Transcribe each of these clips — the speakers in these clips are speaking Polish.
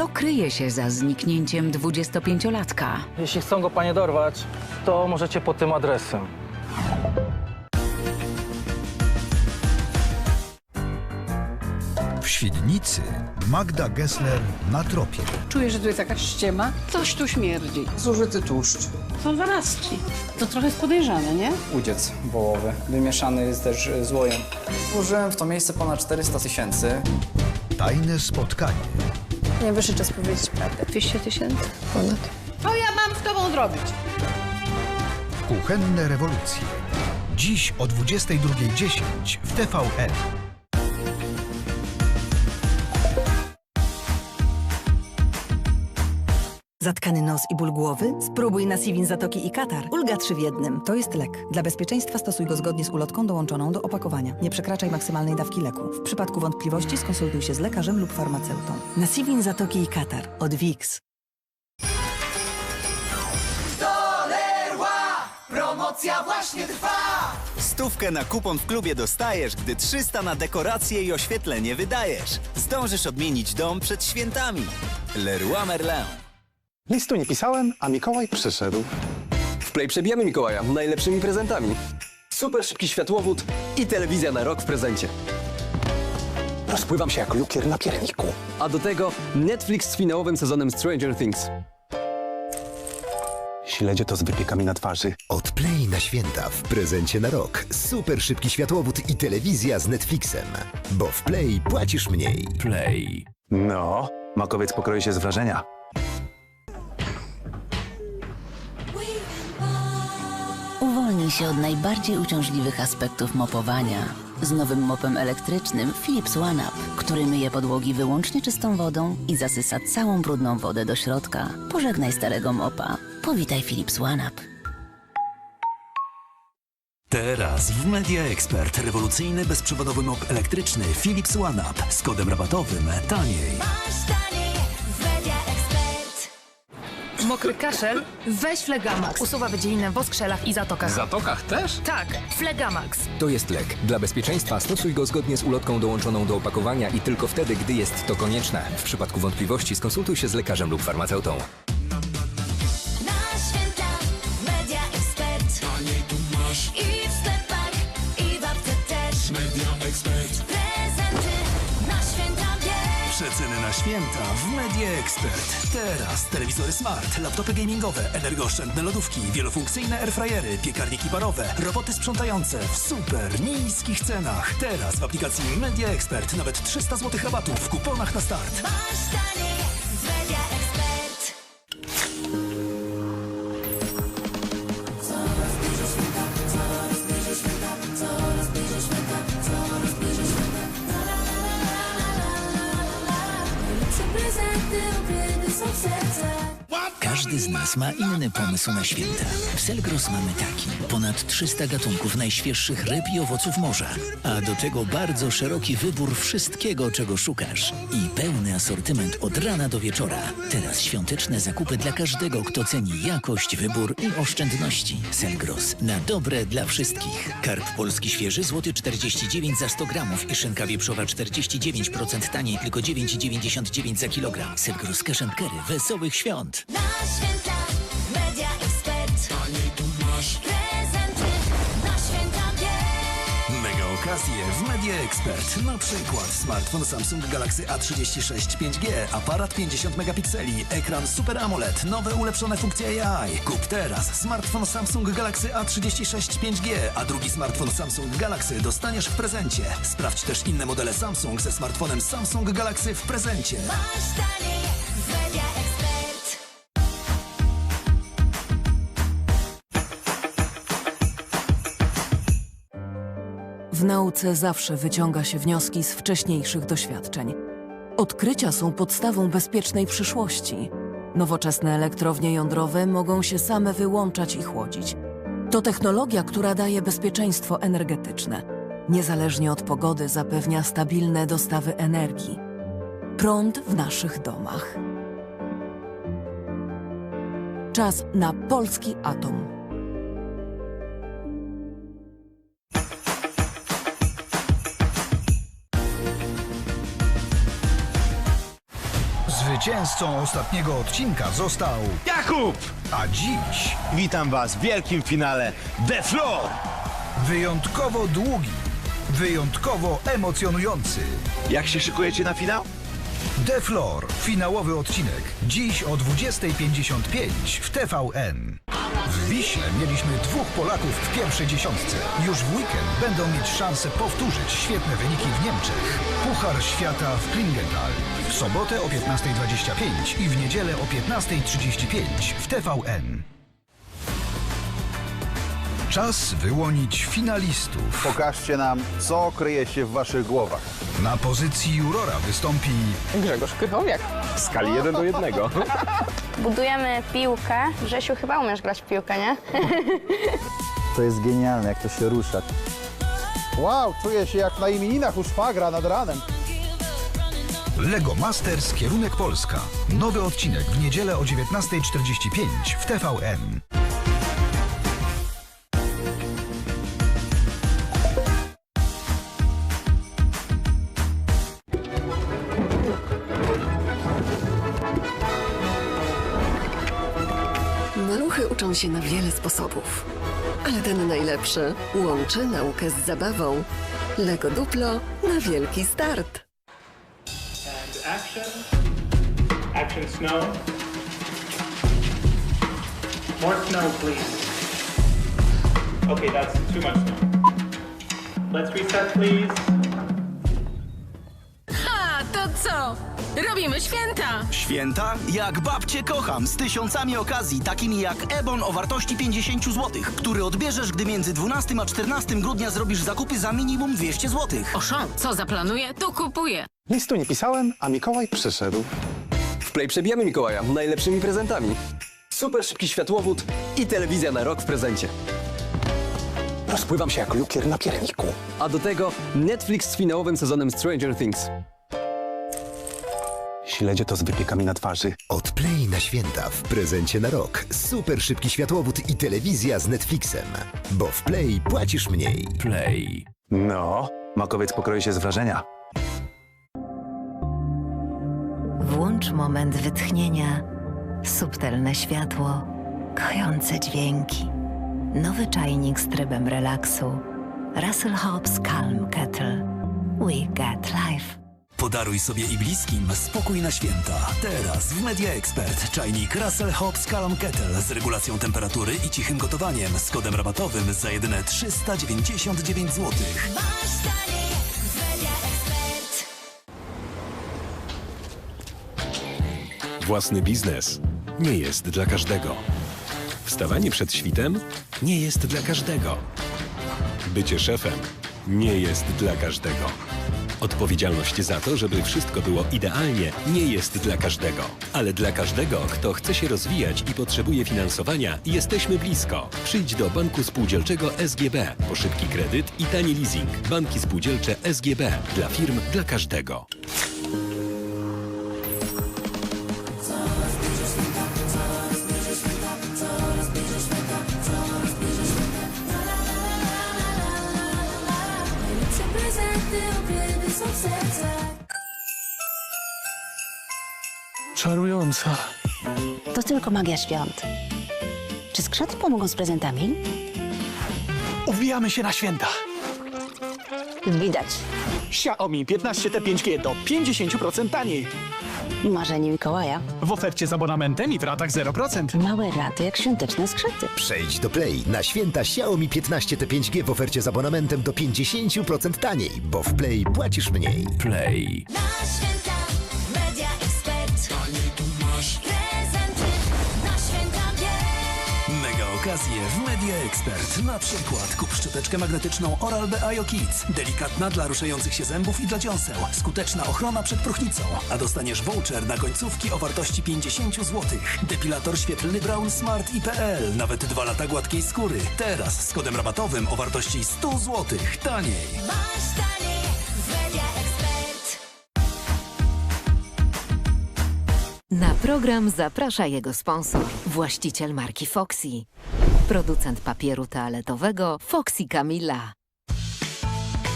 Co kryje się za zniknięciem 25-latka? Jeśli chcą go panie dorwać, to możecie pod tym adresem. W Świdnicy Magda Gessler na tropie. Czuję, że tu jest jakaś ściema. Coś tu śmierdzi. Zużyty tłuszcz, Są zarazki. To trochę jest podejrzane, nie? udziec wołowy, wymieszany z też z łojem. Użyłem w to miejsce ponad 400 tysięcy. Tajne spotkanie. Najwyższy czas powiedzieć prawdę. 200 tysięcy? Ponad. Co ja mam z tobą zrobić? Kuchenne rewolucje. Dziś o 22.10 w TVN. Zatkany nos i ból głowy? Spróbuj Nasivin Zatoki i Katar. Ulga 3 w jednym. To jest lek. Dla bezpieczeństwa stosuj go zgodnie z ulotką dołączoną do opakowania. Nie przekraczaj maksymalnej dawki leku. W przypadku wątpliwości skonsultuj się z lekarzem lub farmaceutą. Nasivin Zatoki i Katar. Od Wix. Stówkę na kupon w klubie dostajesz, gdy 300 na dekoracje i oświetlenie wydajesz. Zdążysz odmienić dom przed świętami. Leroy Merlin. Listu nie pisałem, a Mikołaj przyszedł. W Play przebijamy Mikołaja najlepszymi prezentami. Super szybki światłowód i telewizja na rok w prezencie. Rozpływam się jak lukier na pierniku. A do tego Netflix z finałowym sezonem Stranger Things. Śledzie to z wypiekami na twarzy. Odplay na święta w prezencie na rok. Super szybki światłowód i telewizja z Netflixem. Bo w Play płacisz mniej. Play. No, makowiec pokroi się z wrażenia. Się od najbardziej uciążliwych aspektów mopowania. Z nowym mopem elektrycznym Philips OneUp, który myje podłogi wyłącznie czystą wodą i zasysa całą brudną wodę do środka. Pożegnaj starego mopa. Powitaj Philips OneUp. Teraz w Media Expert rewolucyjny bezprzewodowy mop elektryczny Philips OneUp z kodem rabatowym taniej. Mokry kaszel? Weź Flegamax. Usuwa wydzielinę w oskrzelach i zatokach. Zatokach też? Tak, Flegamax. To jest lek. Dla bezpieczeństwa stosuj go zgodnie z ulotką dołączoną do opakowania i tylko wtedy, gdy jest to konieczne. W przypadku wątpliwości skonsultuj się z lekarzem lub farmaceutą. Przeceny na święta w Media Expert. Teraz telewizory smart, laptopy gamingowe, energooszczędne lodówki, wielofunkcyjne airfryery, piekarniki parowe, roboty sprzątające w super niskich cenach. Teraz w aplikacji Media Expert nawet 300 zł rabatu w kuponach na start. Masz taniej said Każdy z nas ma inny pomysł na święta. W Selgros mamy taki. Ponad 300 gatunków najświeższych ryb i owoców morza. A do tego bardzo szeroki wybór wszystkiego, czego szukasz. I pełny asortyment od rana do wieczora. Teraz świąteczne zakupy dla każdego, kto ceni jakość, wybór i oszczędności. Selgros. Na dobre dla wszystkich. Karp polski świeży, złoty 49 za 100 gramów i szynka wieprzowa 49% taniej, tylko 9,99 za kilogram. Selgros Cash. Wesołych świąt! Na święta Media Expert. Prezenty na święta wiesz. Mega okazje w Media Expert. Na przykład smartfon Samsung Galaxy A36 5G, aparat 50 megapikseli, ekran Super AMOLED, nowe ulepszone funkcje AI. Kup teraz smartfon Samsung Galaxy A36 5G, a drugi smartfon Samsung Galaxy dostaniesz w prezencie. Sprawdź też inne modele Samsung ze smartfonem Samsung Galaxy w prezencie. Masz taniej W nauce zawsze wyciąga się wnioski z wcześniejszych doświadczeń. Odkrycia są podstawą bezpiecznej przyszłości. Nowoczesne elektrownie jądrowe mogą się same wyłączać i chłodzić. To technologia, która daje bezpieczeństwo energetyczne. Niezależnie od pogody zapewnia stabilne dostawy energii. Prąd w naszych domach. Czas na polski atom. Zwycięzcą ostatniego odcinka został Jakub! A dziś Witam Was w wielkim finale The Floor! wyjątkowo długi, wyjątkowo emocjonujący. Jak się szykujecie na finał? The Floor, finałowy odcinek. Dziś o 20.55 w TVN. Wiśle mieliśmy dwóch Polaków w pierwszej dziesiątce. Już w weekend będą mieć szansę powtórzyć świetne wyniki w Niemczech. Puchar Świata w Klingenthal. W sobotę o 15.25 i w niedzielę o 15.35 w TVN. Czas wyłonić finalistów. Pokażcie nam, co kryje się w waszych głowach. Na pozycji jurora wystąpi Grzegorz Krychowiak. W skali 1 do 1. Budujemy piłkę. Grzesiu, chyba umiesz grać w piłkę, nie? To jest genialne, jak to się rusza. Wow, czuję się jak na imieninach u szwagra nad ranem. Lego Masters Kierunek Polska. Nowy odcinek w niedzielę o 19.45 w TVN. Się na wiele sposobów, ale ten najlepszy łączy naukę z zabawą. Lego Duplo na wielki start. And action. Action snow. More snow, please. Okay, that's too much snow. Let's reset, please. Ha, to co? Robimy święta! Święta? Jak babcie kocham, z tysiącami okazji, takimi jak Ebon o wartości 50 zł, który odbierzesz, gdy między 12 a 14 grudnia zrobisz zakupy za minimum 200 zł. Oszą, co zaplanuję, to kupuję. Listu nie pisałem, a Mikołaj przyszedł. W Play przebijamy Mikołaja najlepszymi prezentami. Super szybki światłowód i telewizja na rok w prezencie. Rozpływam się jak lukier na pierniku. A do tego Netflix z finałowym sezonem Stranger Things. Śledzie to z wypiekami na twarzy. Od Play na święta w prezencie na rok. Super szybki światłowód i telewizja z Netflixem. Bo w Play płacisz mniej. Play. No, makowiec pokroi się z wrażenia. Włącz moment wytchnienia, subtelne światło, kojące dźwięki. Nowy czajnik z trybem relaksu. Russell Hobbs Calm Kettle. We get life. Podaruj sobie i bliskim spokój na święta. Teraz w Media Expert czajnik Russell Hobbs Calm Kettle z regulacją temperatury i cichym gotowaniem z kodem rabatowym za jedyne 399 zł. Własny biznes nie jest dla każdego. Wstawanie przed świtem nie jest dla każdego. Bycie szefem nie jest dla każdego. Odpowiedzialność za to, żeby wszystko było idealnie, nie jest dla każdego. Ale dla każdego, kto chce się rozwijać i potrzebuje finansowania, jesteśmy blisko. Przyjdź do Banku Spółdzielczego SGB po szybki kredyt i tani leasing. Banki Spółdzielcze SGB dla firm, dla każdego. Czarująca. To tylko magia świąt. Czy skrzety pomogą z prezentami? Uwijamy się na święta. Widać. Xiaomi 15T 5G do 50% taniej. Marzenie Mikołaja. W ofercie z abonamentem i w ratach 0%. Małe raty jak świąteczne skrzety. Przejdź do Play. Na święta Xiaomi 15 T5G w ofercie z abonamentem do 50% taniej, bo w Play płacisz mniej. Play. Mega okazje w Media Expert. Na przykład kup szczoteczkę magnetyczną Oral-B IO Kids. Delikatna dla ruszających się zębów i dla dziąseł. Skuteczna ochrona przed próchnicą. A dostaniesz voucher na końcówki o wartości 50 zł. Depilator świetlny Brown Smart IPL. Nawet dwa lata gładkiej skóry. Teraz z kodem rabatowym o wartości 100 zł. Taniej. Na program zaprasza jego sponsor, właściciel marki Foxy, producent papieru toaletowego Foxy Camilla.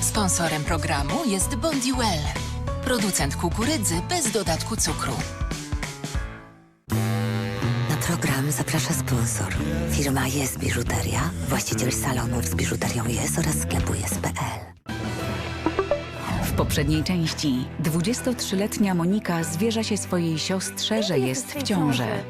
Sponsorem programu jest Bondiwell, producent kukurydzy bez dodatku cukru. Na program zaprasza sponsor, firma Jest Biżuteria, właściciel salonów z biżuterią Jest oraz sklepu Jest.pl. Poprzedniej części 23-letnia Monika zwierza się swojej siostrze, że jest w ciąży.